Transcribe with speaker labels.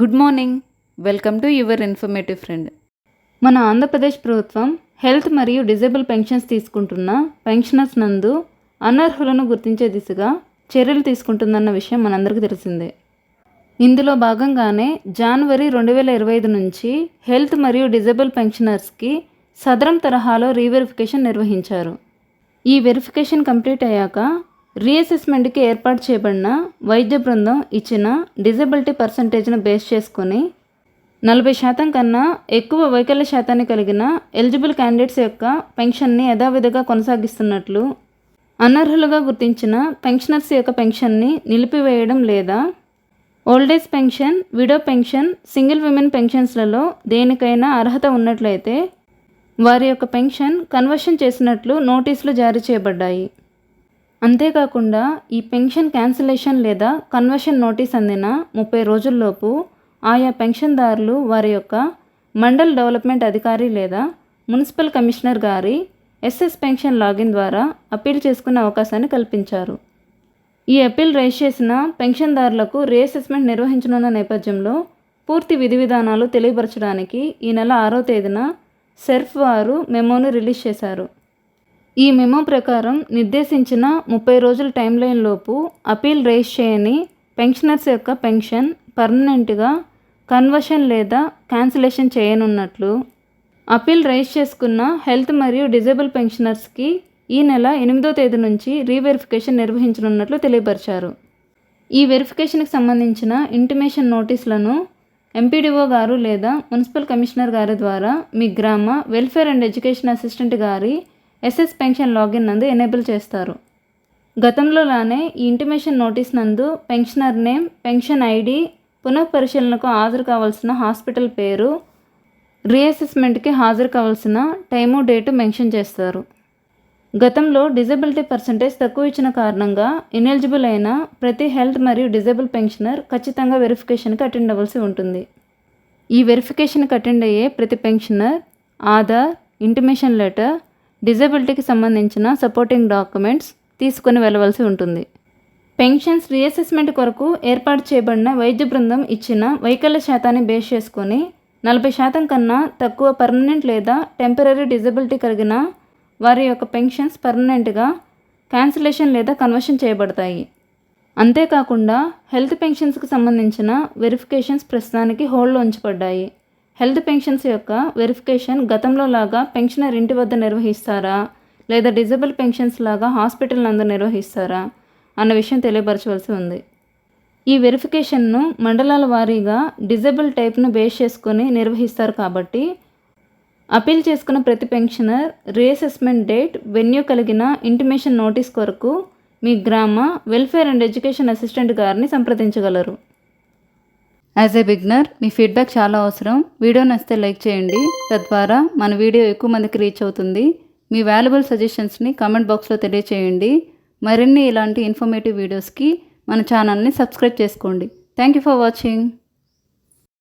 Speaker 1: Good morning. Welcome to your informative friend. మన ఆంధ్రప్రదేశ్ ప్రభుత్వం health మరియు డిజేబుల్ పెన్షన్స్ తీసుకుంటున్న పెన్షనర్స్ నందు అనర్హులను గుర్తించే దిశగా చర్యలు తీసుకుంటుందన్న విషయం మనందరికీ తెలిసిందే. ఇందులో భాగంగానే జనవరి రెండు వేల ఇరవై ఐదు నుంచి హెల్త్ మరియు డిజేబుల్ పెన్షనర్స్కి సదరం తరహాలో రీవెరిఫికేషన్ నిర్వహించారు. ఈ వెరిఫికేషన్ కంప్లీట్ అయ్యాక రీఅసెస్మెంట్కి ఏర్పాటు చేయబడిన వైద్య బృందం ఇచ్చిన డిజబిలిటీ పర్సంటేజ్ను బేస్ చేసుకొని నలభై శాతం కన్నా ఎక్కువ వైకల్య శాతాన్ని కలిగిన ఎలిజిబుల్ క్యాండిడేట్స్ యొక్క పెన్షన్ని యథావిధిగా కొనసాగిస్తున్నట్లు అనర్హులుగా గుర్తించిన పెన్షనర్స్ యొక్క పెన్షన్ని నిలిపివేయడం లేదా old age pension widow pension single women పెన్షన్స్లలో దేనికైనా అర్హత ఉన్నట్లయితే వారి యొక్క పెన్షన్ కన్వర్షన్ చేసినట్లు నోటీసులు జారీ చేయబడ్డాయి. అంతేకాకుండా ఈ పెన్షన్ క్యాన్సిలేషన్ లేదా కన్వర్షన్ నోటీస్ అందిన ముప్పై రోజుల్లోపు ఆయా పెన్షన్దారులు వారి యొక్క మండల్ డెవలప్మెంట్ అధికారి లేదా మున్సిపల్ కమిషనర్ గారి ఎస్ఎస్ పెన్షన్ లాగిన్ ద్వారా అప్పీల్ చేసుకునే అవకాశాన్ని కల్పించారు. ఈ అప్పీల్ రైజ్ చేసిన పెన్షన్దారులకు రీఅసెస్మెంట్ నిర్వహించనున్న నేపథ్యంలో పూర్తి విధి విధానాలు తెలియపరచడానికి ఈ నెల ఆరో తేదీన సెర్ఫ్ వారు మెమోను రిలీజ్ చేశారు. ఈ మెమో ప్రకారం నిర్దేశించిన ముప్పై రోజుల టైం లోపు అపీల్ రైజ్ చేయని పెన్షనర్స్ యొక్క పెన్షన్ పర్మనెంట్గా కన్వర్షన్ లేదా క్యాన్సిలేషన్ చేయనున్నట్లు అపీల్ రైజ్ చేసుకున్న హెల్త్ మరియు డిజేబుల్ పెన్షనర్స్కి ఈ నెల ఎనిమిదో తేదీ నుంచి రీవెరిఫికేషన్ నిర్వహించనున్నట్లు తెలియపరిచారు. ఈ వెరిఫికేషన్కి సంబంధించిన ఇంటిమేషన్ నోటీసులను ఎంపీడీఓ గారు లేదా మున్సిపల్ కమిషనర్ గారి ద్వారా మీ గ్రామ వెల్ఫేర్ అండ్ ఎడ్యుకేషన్ అసిస్టెంట్ గారి ఎస్ఎస్ పెన్షన్ లాగిన్ నందు ఎనేబుల్ చేస్తారు. గతంలోలానే ఈ ఇంటిమేషన్ నోటీస్ నందు పెన్షనర్ నేమ్ పెన్షన్ ఐడి పునఃపరిశీలనకు హాజరు కావాల్సిన హాస్పిటల్ పేరు రీఅసెస్మెంట్కి హాజరు కావాల్సిన టైము డేటు మెన్షన్ చేస్తారు. గతంలో డిజబిలిటీ పర్సంటేజ్ తక్కువ ఇచ్చిన కారణంగా ఇనెలిజిబుల్ అయిన ప్రతి హెల్త్ మరియు డిజేబుల్ పెన్షనర్ ఖచ్చితంగా వెరిఫికేషన్కి అటెండ్ అవ్వాల్సి ఉంటుంది. ఈ వెరిఫికేషన్కి అటెండ్ అయ్యే ప్రతి పెన్షనర్ ఆధార్ ఇంటిమేషన్ లెటర్ డిజబిలిటీకి సంబంధించిన సపోర్టింగ్ డాక్యుమెంట్స్ తీసుకొని వెళ్ళవలసి ఉంటుంది. పెన్షన్స్ రీఅసెస్మెంట్ కొరకు ఏర్పాటు చేయబడిన వైద్య బృందం ఇచ్చిన వైకల్య శాతాన్ని బేస్ చేసుకొని నలభై శాతం కన్నా తక్కువ పర్మనెంట్ లేదా టెంపరీ డిజబిలిటీ కలిగిన వారి యొక్క పెన్షన్స్ పర్మనెంట్గా క్యాన్సిలేషన్ లేదా కన్వర్షన్ చేయబడతాయి. అంతేకాకుండా హెల్త్ పెన్షన్స్కి సంబంధించిన వెరిఫికేషన్స్ ప్రస్తుతానికి హోల్డ్లో ఉంచబడ్డాయి. హెల్త్ పెన్షన్స్ యొక్క వెరిఫికేషన్ గతంలో లాగా పెన్షనర్ ఇంటి వద్ద నిర్వహిస్తారా? లేదా డిజబుల్ పెన్షన్స్ లాగా హాస్పిటల్ నందు నిర్వహిస్తారా? అన్న విషయం తెలియపరచవలసి ఉంది. ఈ వెరిఫికేషన్ను మండలాల వారీగా డిజబుల్ టైప్ను బేస్ చేసుకొని నిర్వహిస్తారు కాబట్టి అపీల్ చేసుకున్న ప్రతి పెన్షనర్ రీఅసెస్మెంట్ డేట్ వెన్యూ కలిగిన ఇంటిమేషన్ నోటీస్ కొరకు మీ గ్రామ వెల్ఫేర్ అండ్ ఎడ్యుకేషన్ అసిస్టెంట్ గారిని సంప్రదించగలరు. యాజ్ ఏ బిగ్నర్ మీ ఫీడ్బ్యాక్ చాలా అవసరం. వీడియో నచ్చితే లైక్ చేయండి. తద్వారా మన వీడియో ఎక్కువ మందికి రీచ్ అవుతుంది. మీ వాల్యుబుల్ సజెషన్స్ని కామెంట్ బాక్స్లో తెలియచేయండి. మరిన్ని ఇలాంటి ఇన్ఫర్మేటివ్ వీడియోస్కి మన ఛానల్ని సబ్స్క్రైబ్ చేసుకోండి. Thank you for watching